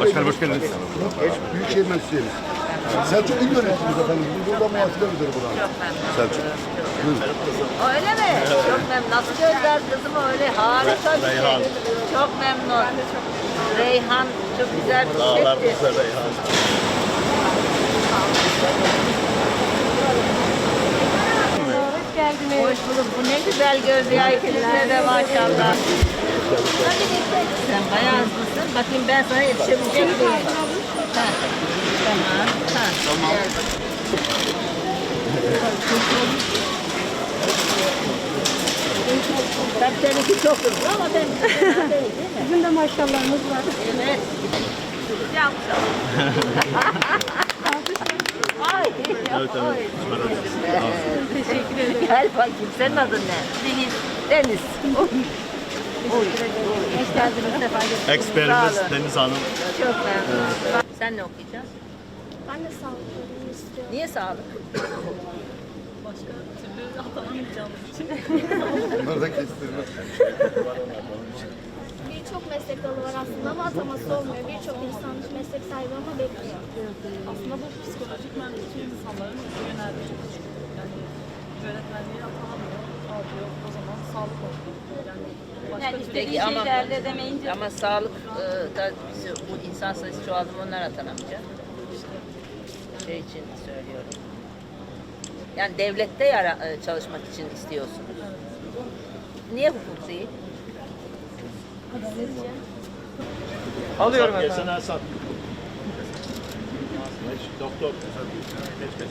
Başkanım hoş geldiniz. Büyükşehir Meclisi'yiz. Selçuk İl Yönetimiz efendim. Biz burada muhasebe müdürü buranın. Selçuk. Öyle mi? Çok memnun. Nasıl gözler kızım öyle? Harika bir şey. Çok memnun. Reyhan çok güzel bir çiçekti. Hoş geldiniz. Hoş bulduk. Bu ne güzel göz ya. De maşallah. Sen bayağı hızlısın. Bakayım ben sana yetişebilecek miyim? Ha. Tamam. Ha. Tamam. Tabii seninki çok hızlı ama ben fena değil değil mi? Bizim de maşallahımız var. Evet. Yapacağım. Ay. Evet, Teşekkür ederim. Gel bakayım. Senin adın ne? Deniz. Deniz. Hoş geldiniz. Sefa getirdiniz. Eksperimiz. Deniz Hanım. Çok memnun. Sen ne okuyacaksın? Ben de sağlık bölümünü istiyorum. Niye sağlık? Bunları da kestirme. Birçok meslek dalı var aslında ama ataması olmuyor. Birçok insan meslek sahibi ama bekliyor. Aslında bu psikolojik tüm insanların yöneldiği şey. Yani öğretmenliğe atanamıyor, alıyor. O zaman sağlık oluyor. Yani başka Yani türlü Peki ama, ama sağlık e, da bizi, bu insan sayısı çoğaldı onlar atanamayacak. Şey için söylüyorum. Yani devlette yara, e, çalışmak için istiyorsunuz. Niye hukuk değil? Alıyorum efendim. Geçen Hasan. Doktor. Geç geç.